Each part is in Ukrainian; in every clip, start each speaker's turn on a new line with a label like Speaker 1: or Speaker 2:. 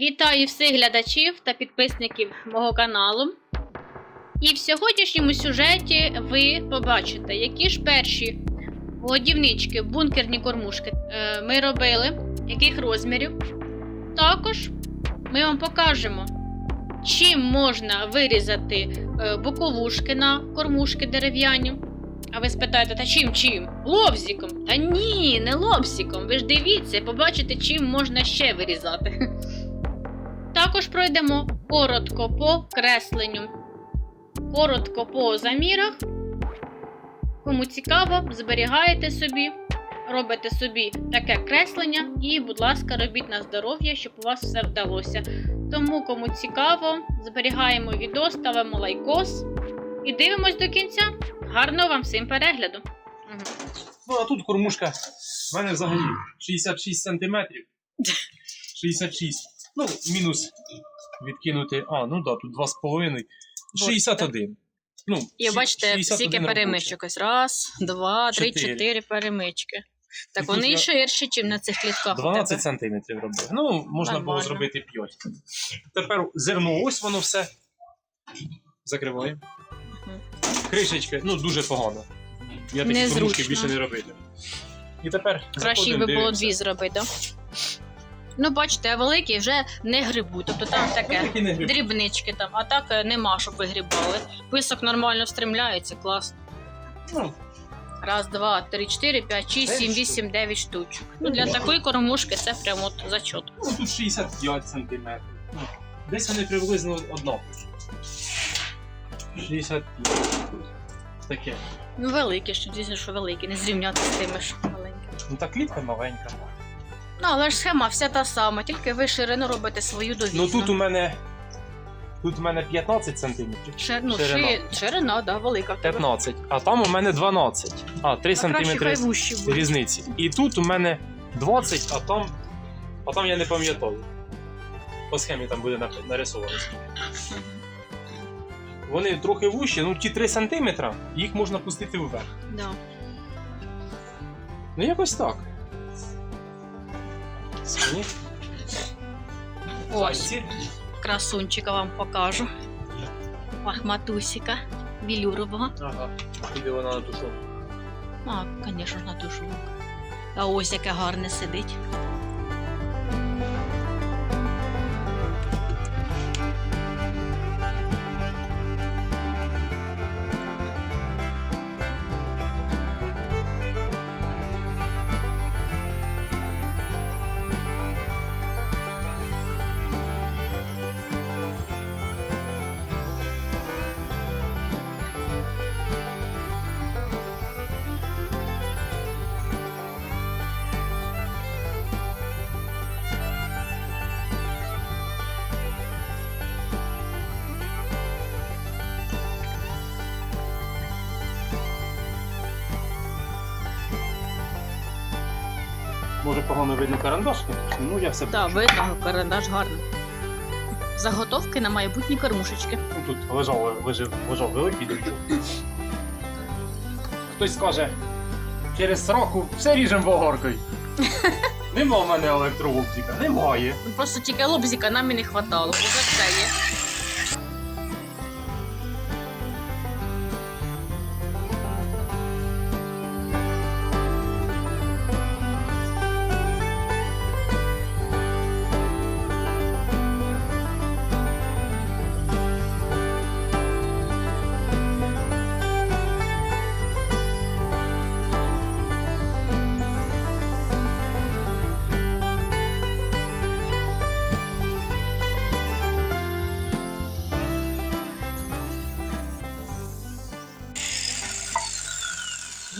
Speaker 1: Вітаю всіх глядачів та підписників мого каналу. І в сьогоднішньому сюжеті ви побачите, які ж перші годівнички, бункерні кормушки е, ми робили, яких розмірів. Також ми вам покажемо, чим можна вирізати е, боковушки на кормушки дерев'яні. А ви спитаєте, та чим чим? Лобзиком? Та ні, не лобзиком. Ви ж дивіться, побачите, чим можна ще вирізати. Також пройдемо коротко по кресленню, коротко по замірах. Кому цікаво, зберігаєте собі, робите собі таке креслення і, будь ласка, робіть на здоров'я, щоб у вас все вдалося. Тому, кому цікаво, зберігаємо відео, ставимо лайкос і дивимось до кінця. Гарного вам всім перегляду!
Speaker 2: Ну, а тут кормушка в мене взагалі 66 сантиметрів. 66. Ну, мінус відкинути. А, ну так, да, тут 2,5. 61. Ну,
Speaker 1: І бачите,
Speaker 2: 61
Speaker 1: скільки перемичок. Ось раз, два, три,
Speaker 2: Чотири.
Speaker 1: чотири перемички. Так
Speaker 2: І
Speaker 1: вони
Speaker 2: тут я-
Speaker 1: ширші, ніж на цих клітках. у
Speaker 2: 12
Speaker 1: тебе.
Speaker 2: сантиметрів робив. Ну, можна було
Speaker 1: Нормально.
Speaker 2: зробити 5. Тепер зерно, ось воно все. Закриваємо.
Speaker 1: Мгм.
Speaker 2: Кришечка, ну, дуже погано. Я такі
Speaker 1: Незручно.
Speaker 2: кормушки більше не робити. І тепер.
Speaker 1: Краще
Speaker 2: заходимо,
Speaker 1: би було
Speaker 2: дивимося.
Speaker 1: дві зробити, так? Ну, бачите, а великі вже не грибуть. Тобто там
Speaker 2: Ну,
Speaker 1: таке. Дрібнички там, а так е, нема, щоб вигрібали. Писок нормально стримляється, клас.
Speaker 2: Ну,
Speaker 1: Раз, два, три, чотири, п'ять, шість, сім, вісім, дев'ять штучок. Ну, для такої кормушки це прям от зачот.
Speaker 2: Ну, тут 65 сантиметрів. Ну, Десь вони приблизно однакові. 65. Таке.
Speaker 1: Ну, великі, що дійсно, що великі, не зрівняти з тими ж маленькими.
Speaker 2: Ну та клітка маленька.
Speaker 1: Ну, але ж схема вся та сама, тільки ви ширину робите свою довільну.
Speaker 2: Ну тут у мене. Тут у мене 15 сантиметрів.
Speaker 1: Шир, ну,
Speaker 2: ширина.
Speaker 1: ширина, ширина да, велика. в тебе.
Speaker 2: 15. А там у мене 12. А, 3
Speaker 1: А краще
Speaker 2: сантиметри
Speaker 1: хай вущі будуть.
Speaker 2: різниці. І тут у мене 20, а там. А там я не пам'ятаю. По схемі там буде нап- нарисовано. Вони трохи вущі, ну ті 3 сантиметра, їх можна пустити вверх.
Speaker 1: Да.
Speaker 2: Ну якось так. Свині.
Speaker 1: Ось,
Speaker 2: Зайці.
Speaker 1: красунчика вам покажу. Махматусика, білюрового.
Speaker 2: Ага. Піде вона на душу.
Speaker 1: А, звісно, на душу. А ось яке гарне сидить.
Speaker 2: Може погано видно карандашки? Ну я все
Speaker 1: Так,
Speaker 2: бачу.
Speaker 1: видно, карандаш гарний. Заготовки на майбутні кормушечки.
Speaker 2: Ну, Тут лежав, лежав, лежав великий дючок. Хтось скаже, через сроку все ріжемо вогоркою. Нема в мене електровобзика, немає.
Speaker 1: Ну, Просто тільки лобзика нам і не хватало. Уже все є.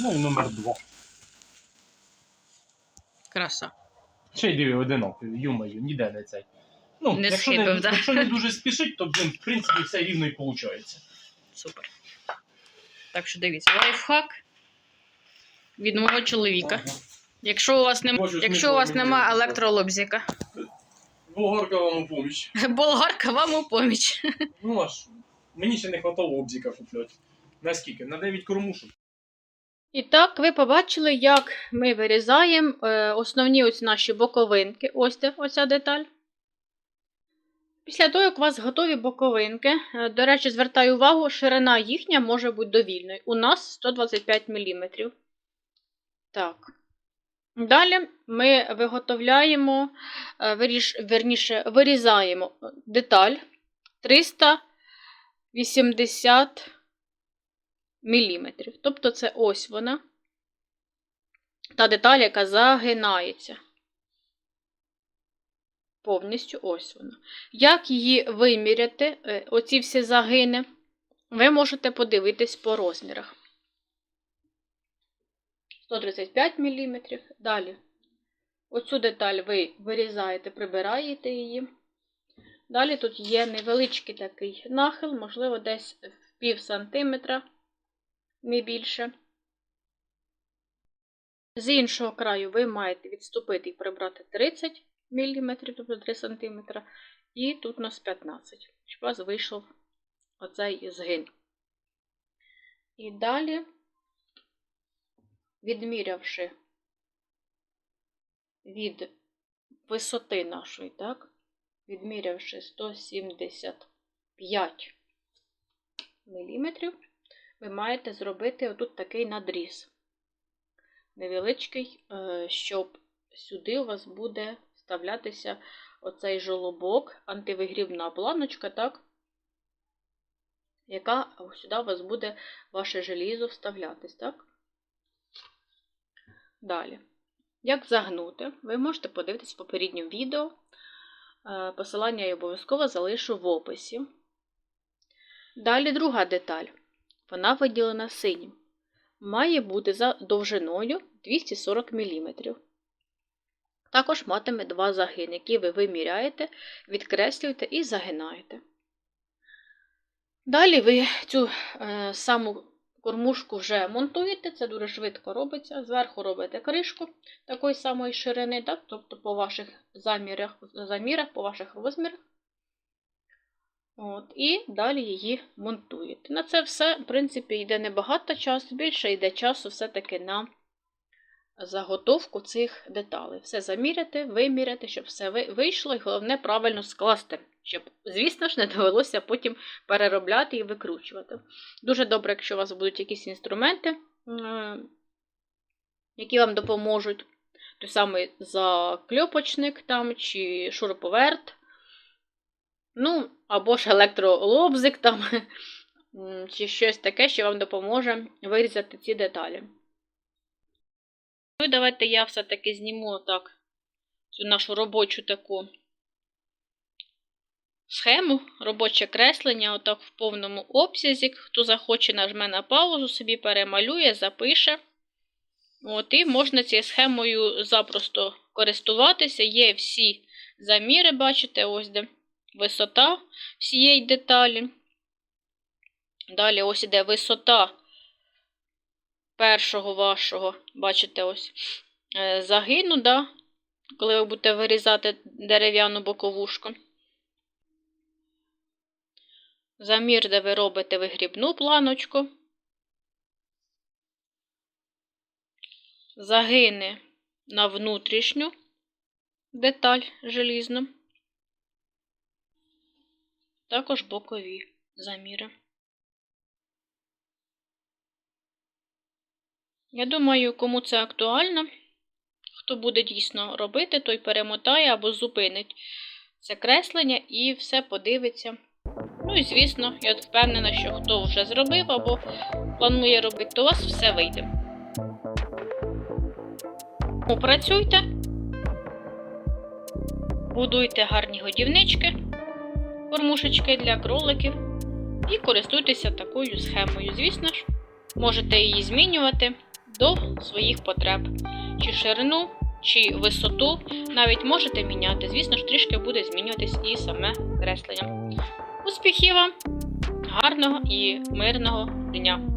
Speaker 2: Ну і номер два.
Speaker 1: Краса.
Speaker 2: Ще й диви одинакові, юмою, ніде не цей. Ну,
Speaker 1: Не
Speaker 2: якщо,
Speaker 1: схибив,
Speaker 2: не,
Speaker 1: да.
Speaker 2: якщо не дуже спішить, то, блин, в принципі, все рівно і виходить.
Speaker 1: Супер. Так що дивіться, лайфхак від мого чоловіка. Якщо у вас нема,
Speaker 2: Бачу,
Speaker 1: якщо у вас нема
Speaker 2: мені
Speaker 1: електролобзика,
Speaker 2: Вогорка вам у поміч.
Speaker 1: болгарка вам у поміч.
Speaker 2: Ну аж, мені ще не хватало обзика купляти. Наскільки? На 9 кормушок.
Speaker 1: І так, ви побачили, як ми вирізаємо е, основні ось наші боковинки. Ось це, оця деталь. Після того, як у вас готові боковинки, е, до речі, звертаю увагу, ширина їхня може бути довільною. У нас 125 мм. Так. Далі ми виготовляємо, е, верніше, вирізаємо деталь 380 мм. Тобто це ось вона. Та деталь, яка загинається. Повністю ось вона. Як її виміряти, е, оці всі загини, ви можете подивитись по розмірах. 135 мм. Далі. Оцю деталь ви вирізаєте, прибираєте її. Далі тут є невеличкий такий нахил, можливо, десь в пів сантиметра, не більше. З іншого краю ви маєте відступити і прибрати 30 мм, тобто 3 см, і тут у нас 15 щоб у вас вийшов оцей згин. І далі, відмірявши від висоти нашої, так, відмірявши 175 мм, ви маєте зробити отут такий надріз невеличкий, е, щоб сюди у вас буде вставлятися оцей жолобок, антивигрівна планочка, так? яка сюди у вас буде ваше желізо вставлятись, так? Далі. Як загнути, ви можете подивитись в попередньому відео. Е, Посилання я обов'язково залишу в описі. Далі друга деталь. Вона виділена синім має бути за довжиною 240 мм. Також матиме два загини, які ви виміряєте, відкреслюєте і загинаєте. Далі ви цю е, саму кормушку вже монтуєте, це дуже швидко робиться. Зверху робите кришку такої самої ширини, так? тобто по ваших замірах, замірах, по ваших розмірах. От, І далі її монтуєте. На це все, в принципі, йде небагато часу, більше йде часу все-таки на заготовку цих деталей. Все заміряти, виміряти, щоб все вийшло, і головне правильно скласти, щоб, звісно ж, не довелося потім переробляти і викручувати. Дуже добре, якщо у вас будуть якісь інструменти, які вам допоможуть. Той самий закльопочник там, чи шуруповерт. Ну, або ж електролобзик там, чи щось таке, що вам допоможе вирізати ці деталі. Ну давайте я все-таки зніму так цю нашу робочу таку схему, робоче креслення, отак в повному обсязі. Хто захоче, нажме на паузу, собі перемалює, запише. От, І можна цією схемою запросто користуватися. Є всі заміри, бачите, ось де висота всієї деталі. Далі ось іде висота першого вашого, бачите, ось е, загину, да? коли ви будете вирізати дерев'яну боковушку. Замір, де ви робите вигрібну планочку. Загини на внутрішню деталь желізну. Також бокові заміри. Я думаю, кому це актуально, хто буде дійсно робити, той перемотає або зупинить це креслення і все подивиться. Ну і, звісно, я впевнена, що хто вже зробив або планує робити, то у вас все вийде. Попрацюйте, будуйте гарні годівнички кормушечки для кроликів. І користуйтеся такою схемою. Звісно ж, можете її змінювати до своїх потреб. Чи ширину, чи висоту. Навіть можете міняти. Звісно ж, трішки буде змінюватись і саме креслення. Успіхів вам! Гарного і мирного дня!